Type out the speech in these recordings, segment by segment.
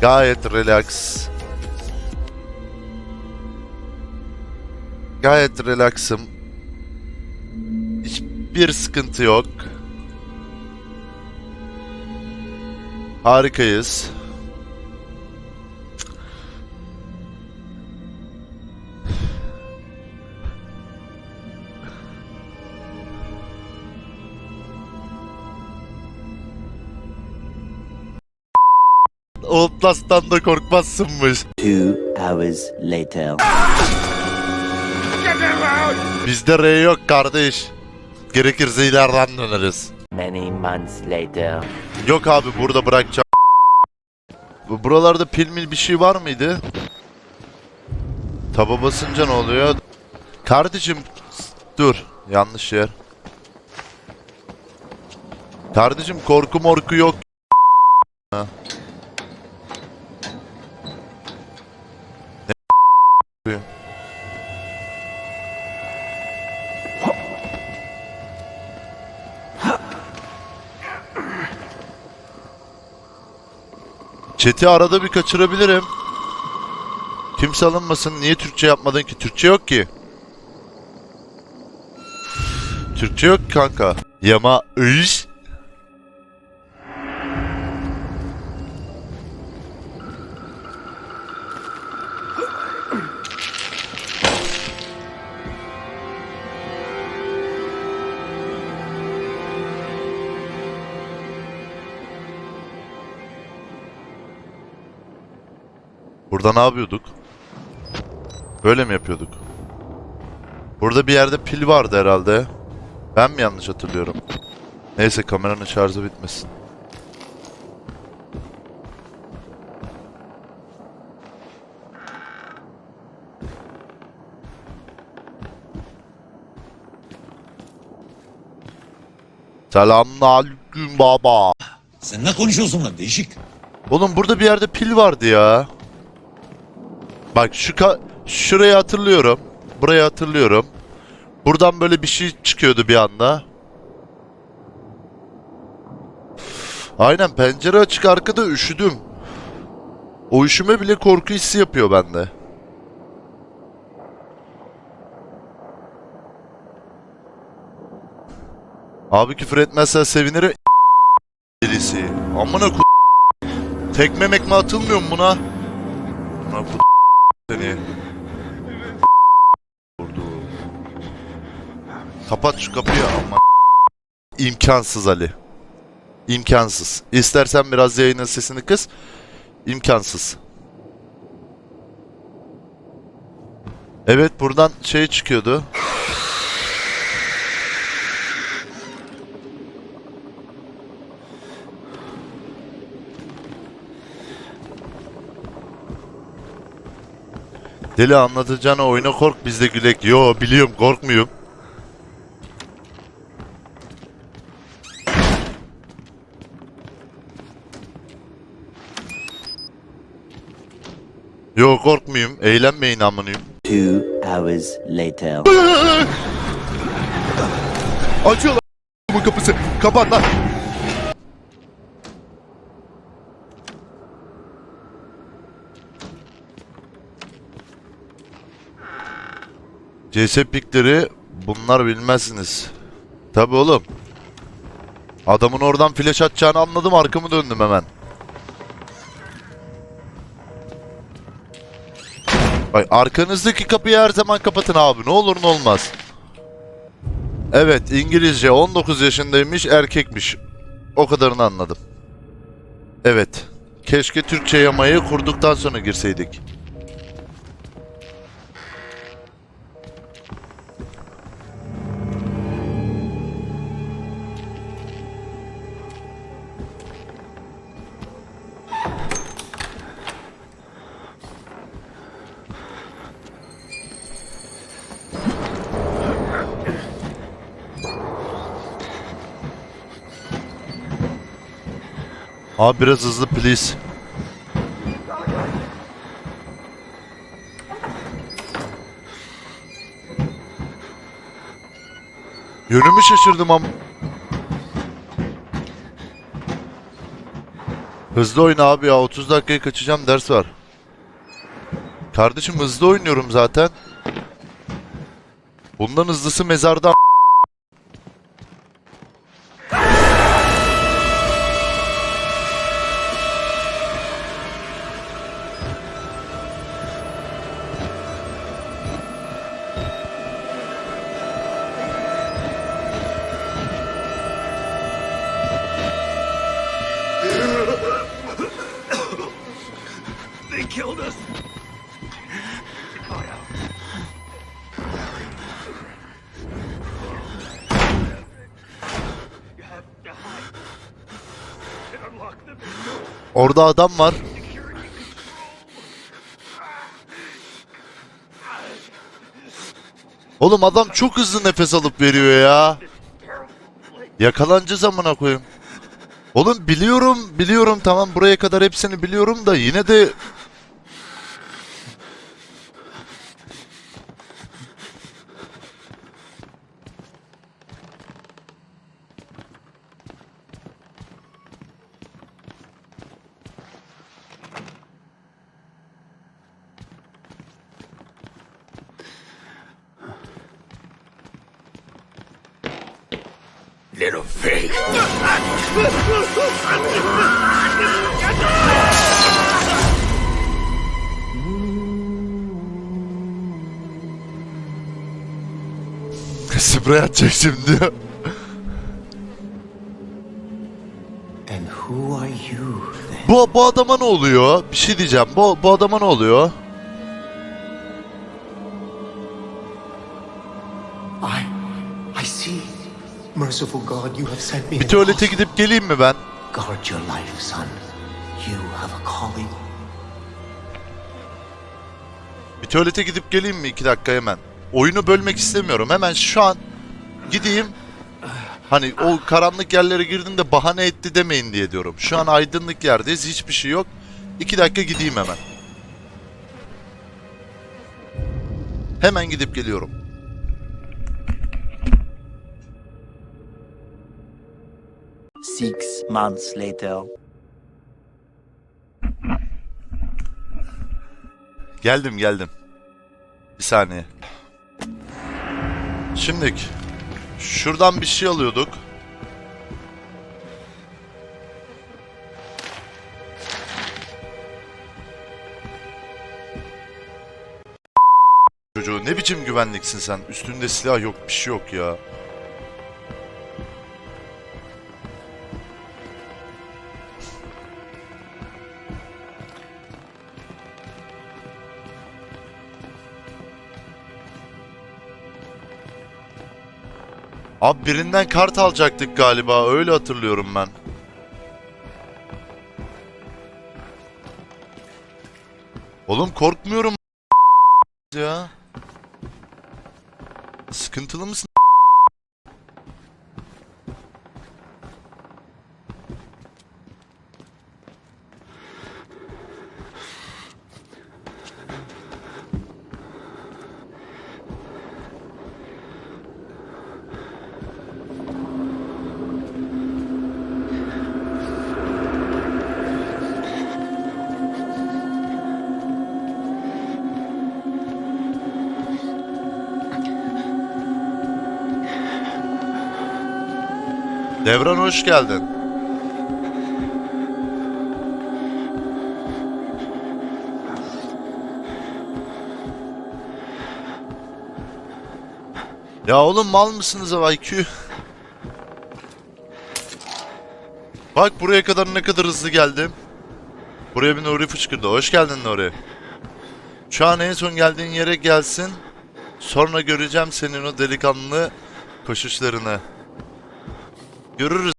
Gayet relax. Gayet relaxım. Hiçbir sıkıntı yok. Harikayız. Outlast'tan da korkmazsınmış. Two hours later. Bizde R yok kardeş. Gerekirse ileriden döneriz. Many months later. Yok abi burada bırakacağım. Bu- Buralarda pil mil bir şey var mıydı? Taba basınca ne oluyor? Kardeşim dur. Yanlış yer. Kardeşim korku morku yok. Ha. Chat'i arada bir kaçırabilirim. Kimse alınmasın. Niye Türkçe yapmadın ki? Türkçe yok ki. Türkçe yok kanka. Yama iş. Burada ne yapıyorduk? Böyle mi yapıyorduk? Burada bir yerde pil vardı herhalde. Ben mi yanlış hatırlıyorum? Neyse kameranın şarjı bitmesin. Selamünaleyküm baba. Sen ne konuşuyorsun lan değişik. Oğlum burada bir yerde pil vardı ya. Bak şu ka şurayı hatırlıyorum. Burayı hatırlıyorum. Buradan böyle bir şey çıkıyordu bir anda. Aynen pencere açık arkada üşüdüm. O üşüme bile korku hissi yapıyor bende. Abi küfür etmezsen sevinirim. Delisi. Amına ku... Tekme mekme atılmıyor mu buna? Buna ku... seni. Vurdu. Kapat şu kapıyı ama. İmkansız Ali. İmkansız. İstersen biraz yayının sesini kıs. İmkansız. Evet buradan şey çıkıyordu. Deli anlatacağına oyuna kork biz de gülek. Yo biliyorum korkmuyorum. Yo korkmuyum. Eğlenmeyin amınıyım. Two hours later. Açıyorlar bu kapısı. Kapat lan. CS pikleri bunlar bilmezsiniz. Tabi oğlum. Adamın oradan flash atacağını anladım arkamı döndüm hemen. Bak arkanızdaki kapıyı her zaman kapatın abi ne olur ne olmaz. Evet İngilizce 19 yaşındaymış erkekmiş. O kadarını anladım. Evet. Keşke Türkçe yamayı kurduktan sonra girseydik. Abi biraz hızlı please. Yönümü şaşırdım am. Hızlı oyna abi ya 30 dakikayı kaçacağım ders var. Kardeşim hızlı oynuyorum zaten. Bundan hızlısı mezarda killed us. Orada adam var. Oğlum adam çok hızlı nefes alıp veriyor ya. Yakalanacağız amına koyayım. Oğlum biliyorum, biliyorum tamam buraya kadar hepsini biliyorum da yine de sprey atacak şimdi. And who are you then? bu, bu adama ne oluyor? Bir şey diyeceğim. Bu, bu adama ne oluyor? I, I see. Merciful God, you have sent me. Bir tuvalete gidip geleyim mi ben? Guard your life, son. You have a calling. Bir tuvalete gidip geleyim mi iki dakika hemen? Oyunu bölmek istemiyorum. Hemen şu an gideyim. Hani o karanlık yerlere girdiğimde bahane etti demeyin diye diyorum. Şu an aydınlık yerdeyiz. Hiçbir şey yok. İki dakika gideyim hemen. Hemen gidip geliyorum. Six months later. Geldim geldim. Bir saniye. Şimdik. Şuradan bir şey alıyorduk. Çocuğu ne biçim güvenliksin sen? Üstünde silah yok, bir şey yok ya. Abi birinden kart alacaktık galiba. Öyle hatırlıyorum ben. Oğlum korkmuyorum ya. Sıkıntılı mısın? Devran hoş geldin. Ya oğlum mal mısınız IQ? Bak buraya kadar ne kadar hızlı geldim. Buraya bir Nuri fışkırdı. Hoş geldin Nuri. Şu an en son geldiğin yere gelsin. Sonra göreceğim senin o delikanlı koşuşlarını. Görürüz.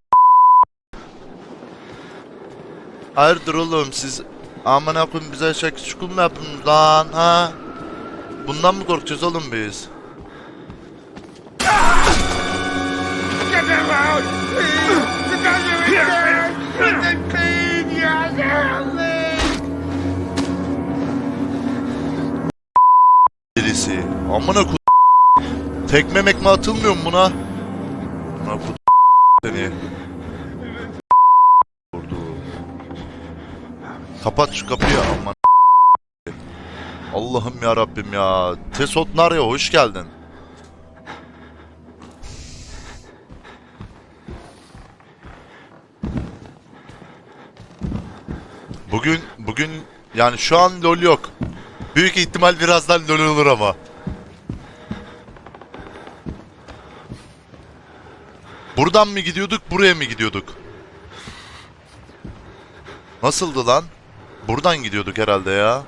Hayırdır oğlum siz amına koyayım bize şaka çukur mu yapıyorsunuz lan ha? Bundan mı korkacağız oğlum biz? Delisi. Amına ko... Tekme mekme atılmıyor mu buna? Amına ko... Kapat şu kapıyı aman. Allah'ım ya Rabbim ya. Tesot Narya hoş geldin. Bugün bugün yani şu an LoL yok. Büyük ihtimal birazdan LoL olur ama. Buradan mı gidiyorduk, buraya mı gidiyorduk? Nasıldı lan? Buradan gidiyorduk herhalde ya.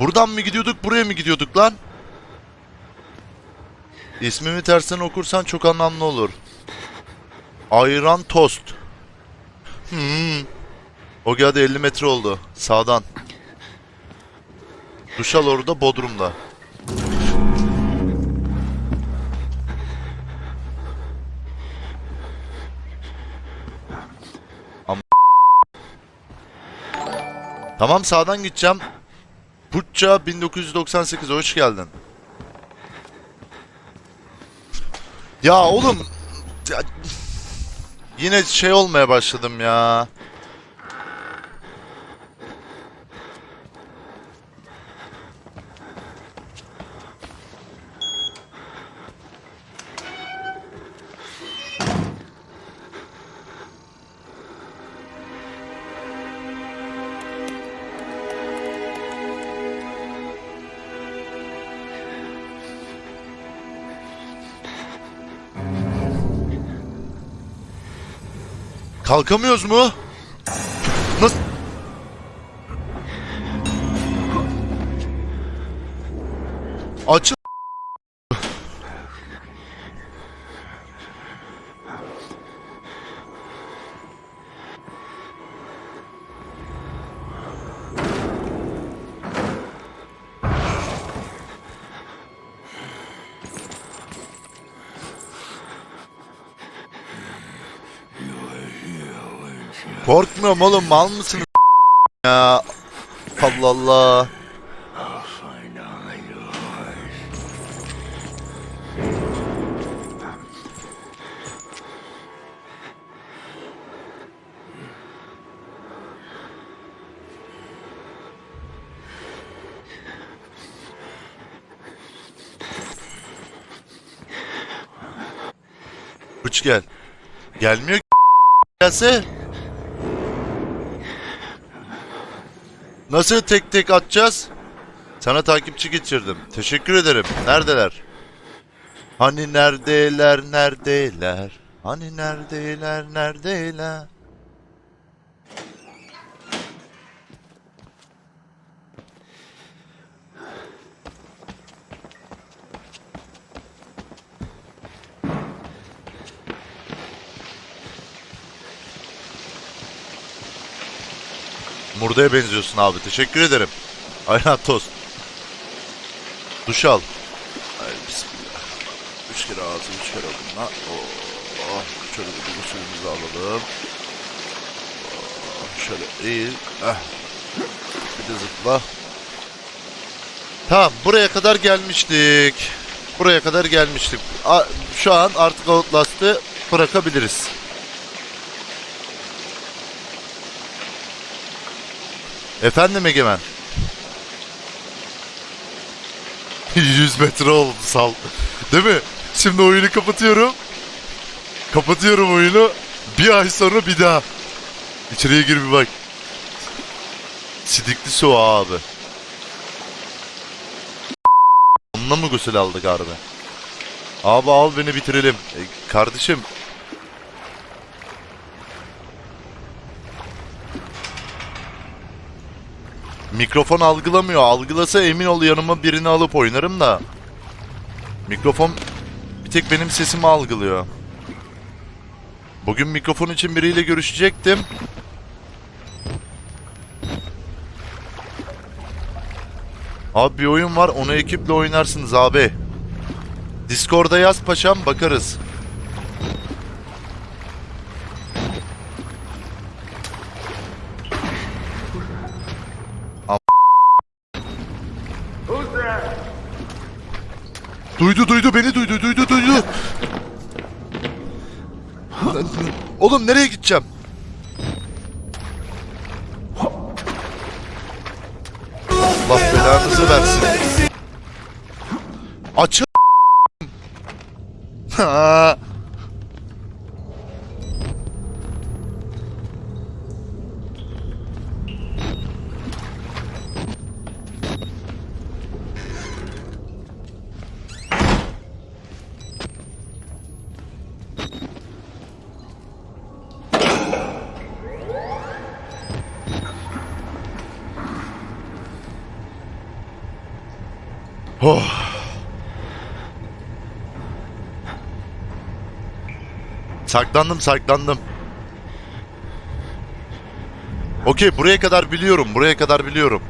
Buradan mı gidiyorduk, buraya mı gidiyorduk lan? İsmimi tersine okursan çok anlamlı olur. Ayran tost. Hmm. O geldi 50 metre oldu. Sağdan. Duş al orada Bodrum'da. Tamam sağdan gideceğim. Putça 1998 hoş geldin. Ya oğlum ya- yine şey olmaya başladım ya. Kalkamıyoruz mu? Nasıl? Açıl. Korkmuyorum oğlum mal mısınız ya? Allah Allah. Uç gel. Gelmiyor ki gelse. Nasıl tek tek atacağız? Sana takipçi geçirdim. Teşekkür ederim. Neredeler? Hani neredeler, neredeler? Hani neredeler, neredeler? Murda'ya benziyorsun abi. Teşekkür ederim. Aynen tost. Duş al. Ay, bismillah. Üç kere ağzı, üç kere bununla. Oh. Şöyle bir suyumuzu alalım. Oh, şöyle iyi. Ah. Bir de zıpla. Tamam buraya kadar gelmiştik. Buraya kadar gelmiştik. Şu an artık Outlast'ı bırakabiliriz. Efendim Egemen? 100 metre oldu sal. Değil mi? Şimdi oyunu kapatıyorum. Kapatıyorum oyunu. Bir ay sonra bir daha. İçeriye gir bir bak. Sidikli su abi. Onunla mı gusül aldık harbi? Abi al beni bitirelim. E, kardeşim Mikrofon algılamıyor. Algılasa emin ol yanıma birini alıp oynarım da. Mikrofon bir tek benim sesimi algılıyor. Bugün mikrofon için biriyle görüşecektim. Abi bir oyun var onu ekiple oynarsınız abi. Discord'a yaz paşam bakarız. Duydu duydu beni duydu duydu duydu. Oğlum nereye gideceğim? Allah belanızı versin. Açıl. Ha. Oh. Saklandım saklandım. Okey buraya kadar biliyorum buraya kadar biliyorum.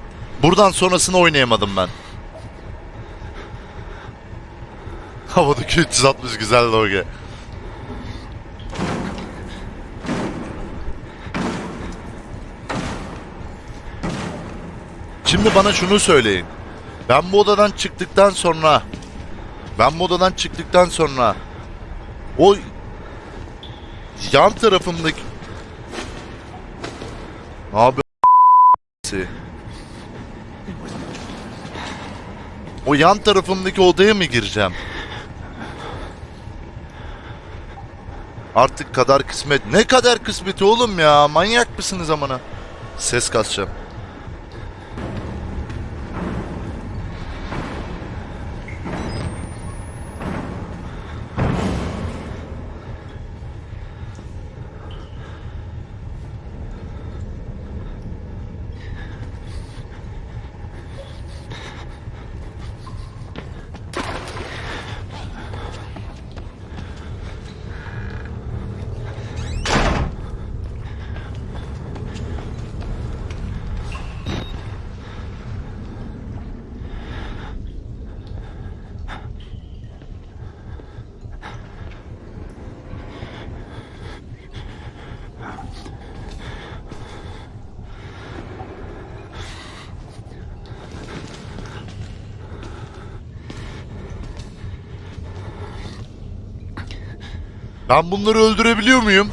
Buradan sonrasını oynayamadım ben. Havadaki 360 güzel logo. Şimdi bana şunu söyleyin. Ben bu odadan çıktıktan sonra ben bu odadan çıktıktan sonra o yan tarafımdaki abi o yan tarafımdaki odaya mı gireceğim? Artık kadar kısmet. Ne kadar kısmeti oğlum ya? Manyak mısınız amına? Ses kasacağım. Ben bunları öldürebiliyor muyum?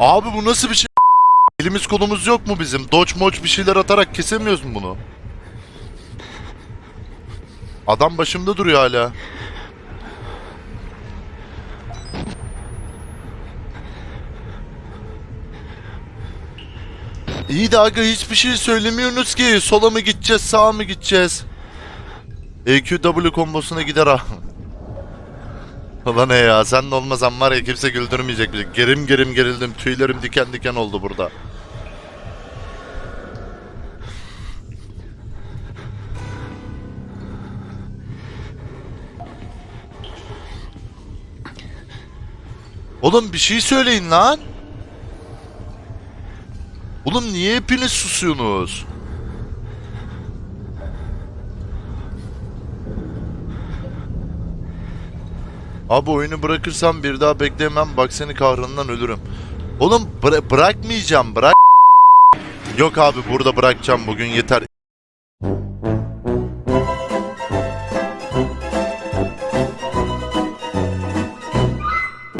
Abi bu nasıl bir şey? Elimiz kolumuz yok mu bizim? Dodge moç bir şeyler atarak kesemiyoruz mu bunu? Adam başımda duruyor hala. İyi de aga hiçbir şey söylemiyorsunuz ki. Sola mı gideceğiz, sağa mı gideceğiz? EQW kombosuna gider ha. Ulan ne ya sen de olmasan var ya kimse güldürmeyecek bizi. Gerim gerim gerildim. Tüylerim diken diken oldu burada. Oğlum bir şey söyleyin lan. Oğlum niye hepiniz susuyorsunuz? Abi oyunu bırakırsam bir daha beklemem bak seni kahrından ölürüm. Oğlum bıra- bırakmayacağım bırak. Yok abi burada bırakacağım bugün yeter.